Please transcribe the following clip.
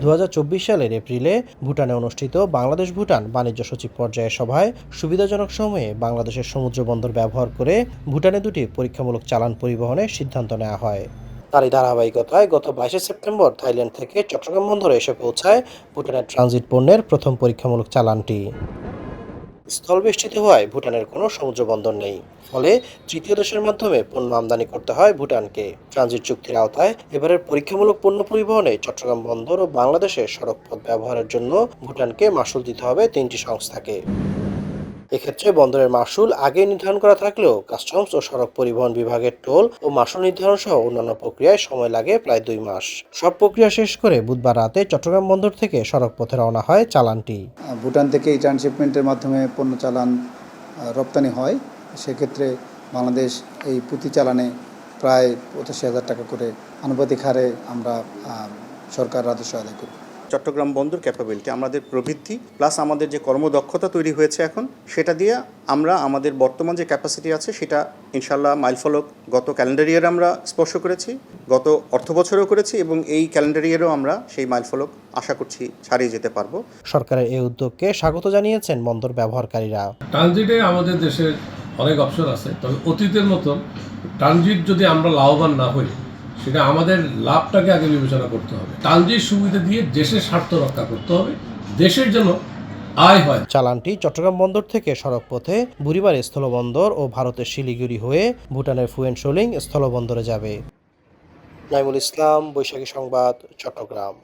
দু হাজার চব্বিশ সালের এপ্রিলে ভুটানে অনুষ্ঠিত বাংলাদেশ ভুটান বাণিজ্য সচিব পর্যায়ের সভায় সুবিধাজনক সময়ে বাংলাদেশের সমুদ্র বন্দর ব্যবহার করে ভুটানে দুটি পরীক্ষামূলক চালান পরিবহনের সিদ্ধান্ত নেওয়া হয়। তারই ধারাবাহিকতায় গত বাইশে সেপ্টেম্বর থাইল্যান্ড থেকে চট্টগ্রাম বন্দরে এসে পৌঁছায় ভুটানের ট্রানজিট পণ্যের প্রথম পরীক্ষামূলক চালানটি। স্থলবেষ্টিত হওয়ায় ভুটানের কোনো সমুদ্র বন্দর নেই। ফলে তৃতীয় দেশের মাধ্যমে পণ্য আমদানি করতে হয় ভুটানকে। ট্রানজিট চুক্তির আওতায় এবারের পরীক্ষামূলক পণ্য পরিবহনে চট্টগ্রাম বন্দর ও বাংলাদেশের সড়কপথ ব্যবহারের জন্য ভুটানকে মাসুল দিতে হবে তিনটি সংস্থাকে। এক্ষেত্রে বন্দরের মাসুল আগে নির্ধারণ করা থাকলেও কাস্টমস ও সড়ক পরিবহন বিভাগের টোল ও মাসুল নির্ধারণ সহ অন্যান্য প্রক্রিয়ায় সময় লাগে প্রায় দুই মাস। সব প্রক্রিয়া শেষ করে বুধবার রাতে চট্টগ্রাম বন্দর থেকে সড়ক পথে রওনা হয় চালানটি। ভুটান থেকে এই ট্রান্সশিপমেন্টের মাধ্যমে পণ্য চালান রপ্তানি হয়। সেক্ষেত্রে বাংলাদেশ এই প্রতি চালানে প্রায় পঁচাশি হাজার টাকা করে আনুপাতিক হারে আমরা সরকার রাজস্ব আদায় করি চট্টগ্রাম বন্দর ক্যাপাবিলিটি আমাদের প্রবৃদ্ধি প্লাস আমাদের যে কর্মদক্ষতা তৈরি হয়েছে এখন সেটা দিয়ে আমরা আমাদের বর্তমান যে ক্যাপাসিটি আছে সেটা ইনশাল্লাহ মাইলফলক গত ক্যালেন্ডার ইয়ারে আমরা স্পর্শ করেছি গত অর্থ বছরেও করেছি এবং এই ক্যালেন্ডার ইয়ারেও আমরা সেই মাইলফলক আশা করছি ছাড়িয়ে যেতে পারব। সরকারের এই উদ্যোগকে স্বাগত জানিয়েছেন বন্দর ব্যবহারকারীরা। ট্রানজিটে আমাদের দেশের অনেক অপশন আছে তবে অতীতের মতন ট্রানজিট যদি আমরা লাভবান না হই সেটা আমাদের লাভটাকে আগে বিবেচনা করতে হবে। ট্রানজিট সুবিধা দিয়ে দেশের স্বার্থ রক্ষা করতে হবে। দেশের জন্য আয় হয়। চালানটি চট্টগ্রাম বন্দর থেকে সড়ক সড়কপথে বুড়িবার স্থলবন্দর ও ভারতের শিলিগুড়ি হয়ে ভুটানের ফুয়েনশোলিং স্থলবন্দরে যাবে। নাইমুল ইসলাম, বৈশাখী সংবাদ, চট্টগ্রাম।